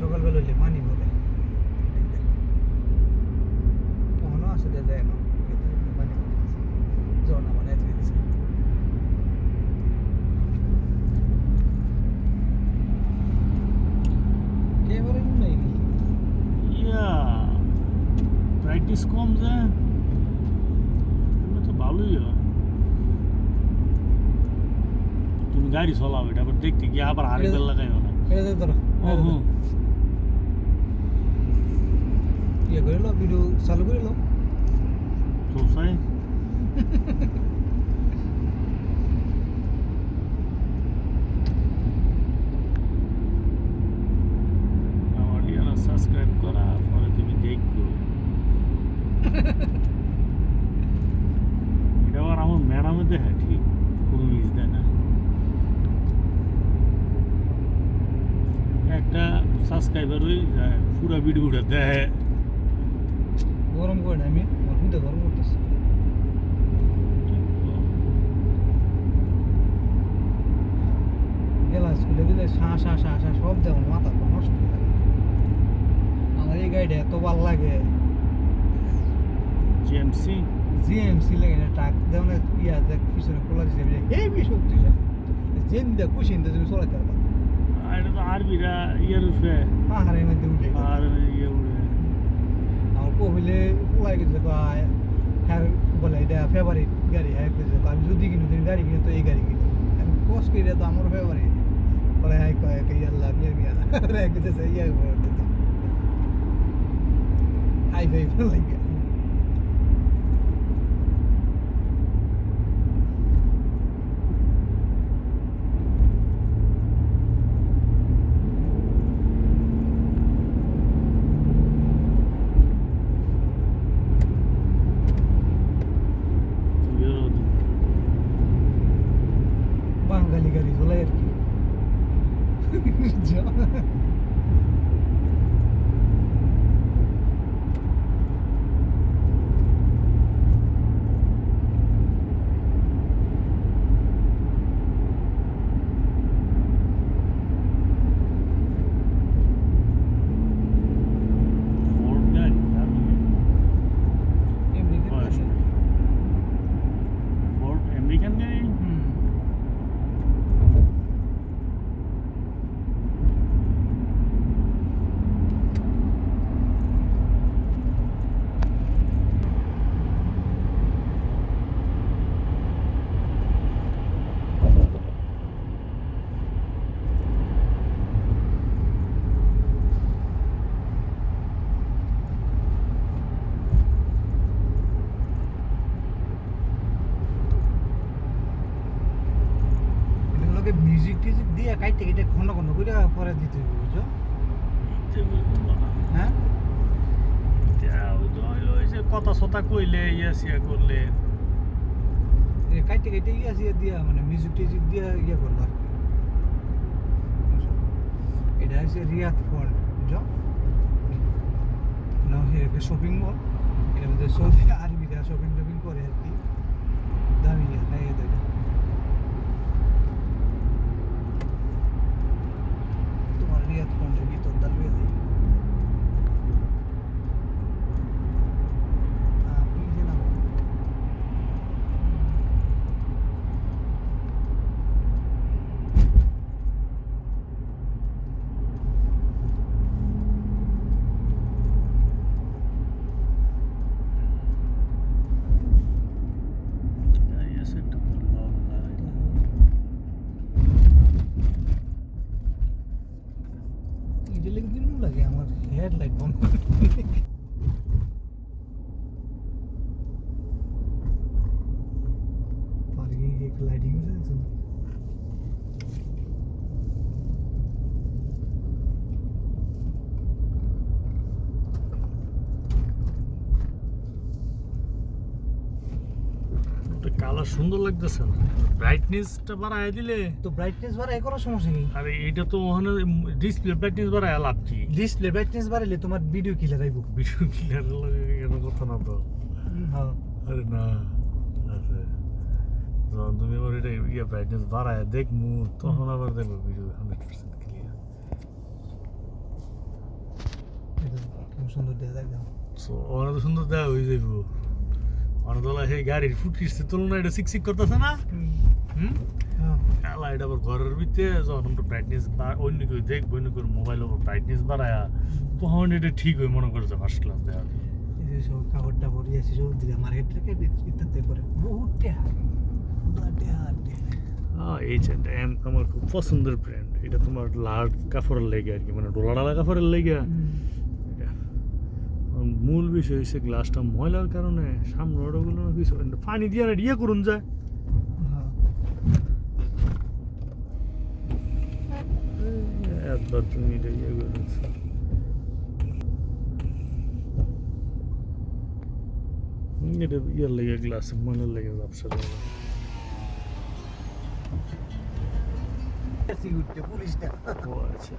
সকালবেলা হইলে পানি ভরে কখনো আছে যে দেয় না পানি ঝর্ণা বানায় দিয়ে দিছে প্র্যাকটিস কম যে। এমনি তো ভালোই হয়। তুমি গাড়ি চলাও এটা আবার দেখতে গিয়ে আবার বেল লাগাইও না। ও হো ইয়ে করে লো ভিডিও চালু করে লো চলছাই আমার ইয়ারা সাবস্ক্রাইব করা পরে তুমি দেখো এটা আবার আমার ম্যাডামে দেখে ঠিক কোনো মিস দেয় না একটা সাবস্ক্রাইবার ওই যায় পুরা ভিডিওটা দেয় গরম করে না আমি আমার হুদে গরম করতেছে। গেলাম স্কুলে দিলে শাঁ শাঁ শাঁ শাঁ সব দেখুন মাথা তো নষ্ট হয়ে গেল। আমার এই গাড়িটা এত ভালো লাগে। জিএমসি? জিএমসি লাগে না ট্রাক দেও না ইয়া দেখ পিছনে খোলা দিচ্ছে হেভি শক্তি জেন দেখ খুশি তুমি চলাইতে পারবা। আর তো আরবিরা ইয়ের উঠে পাহাড়ের মধ্যে উঠে আর ইয়ে উঠে কহিলে ওলাই গেছে হ্যাঁ বলে এটা ফেভারিট গাড়ি হ্যাঁ কইছে আমি যদি কিনো তুমি গাড়ি কিনো, তো এই গাড়ি কিনি আমি কস করে তো আমার ফেভারিট বলে হ্যাঁ কয় কে ইয়াল্লা মিয়া মিয়া। কইতেছে, ইয়া আই ভাই লাগে গাড়ি চলাই আর কি যা। ফোর্ড গাড়ি দামি এমনি করে বয়স আসে। ফোর্ড আমেরিকান গাড়ি হুম। এটার মিউজিক টিউজিক দিয়ে কাইটে কেটে ঘন ঘন করে পরে দিতে হবে বুঝছ? হ্যাঁ? কথা সতা কইলে ইয়া সিয়া করলে। এই কাইটে কেটে ইয়ে আছে দিয়া মানে মিউজিক টিউজিক দিয়ে ইয়ে করব আর। এটা হচ্ছে রিয়াদ ফন্ট বুঝছ? না একটা শপিং মল এর মধ্যে সৌদি আরবিরা শপিং টপিং করে আর কি। দামি এই দেখো red light on. पार्किंग ये एक लाइटिंग है কালার সুন্দর লাগতেছে না। ব্রাইটনেসটা বাড়ায় দিলে তো ব্রাইটনেস বাড়ায় করার সমস্যা কি? আরে এটা তো ওখানে ডিসপ্লে ব্রাইটনেস বাড়ায় লাভ কি? ডিসপ্লে ব্রাইটনেস বাড়াইলে তোমার ভিডিও ক্লিয়ার আইব ভিডিও ক্লিয়ার লাগে কেন কথা না তো? হ্যাঁ। আরে না যখন তুমি আবার এটা ইয়ে ব্রাইটনেস বাড়ায় দেখমু তখন আবার দেখব ভিডিও হান্ড্রেড পার্সেন্ট ক্লিয়ার সুন্দর দেখা যায় একদম সো অনেক সুন্দর দেখা হয়ে যাইব। অনেক দলা সেই গাড়ির ফুটকিসের তুলনায় এটা সিকসিক করতেছে না? হুম? হ্যাঁ। আলা এটা আবার ঘরের ভিতরে যখন আমরা ব্রাইটনেস অন্য কেউ দেখব অন্য কেউ মোবাইল ওপর ব্রাইটনেস বাড়ায়া তখন এটা ঠিক হয়ে মনে করছে ফার্স্ট ক্লাস দেখা সব কাপড় টাপড় ইয়েছে সব দিকে মার্কেট থেকে ইত্যাদি করে। বহুত টেহা টেহা টেহা এই চেনটা এম আমার খুব পছন্দের ব্র্যান্ড এটা তোমার লাল কাপড়ের লেগে আর কি মানে ডোলা ডালা কাপড়ের লেগে। মূল বিষয় হয়েছে গ্লাসটা ময়লার কারণে সামনে ওটাগুলো না কিছু পানি দিয়ে না ইয়ে করুন যায়। একবার তুমি এটা ইয়ে করেছ এটা ইয়ের লেগে গ্লাস ময়লার লেগে ব্যবসা পুলিশটা ও আচ্ছা।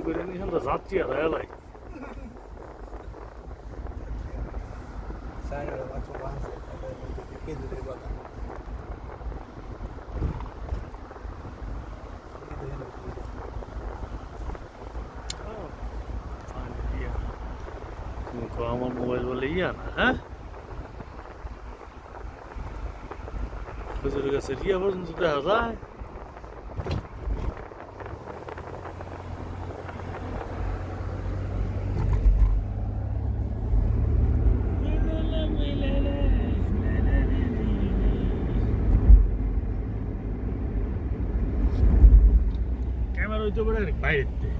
করে নিয়ে তো যাত্রী আর এলাই আমার মোবাইল বলে ইয়া না হ্যাঁ? হুজুরের কাছে রিয়া পর্যন্ত দেখা トぐらいのバイレって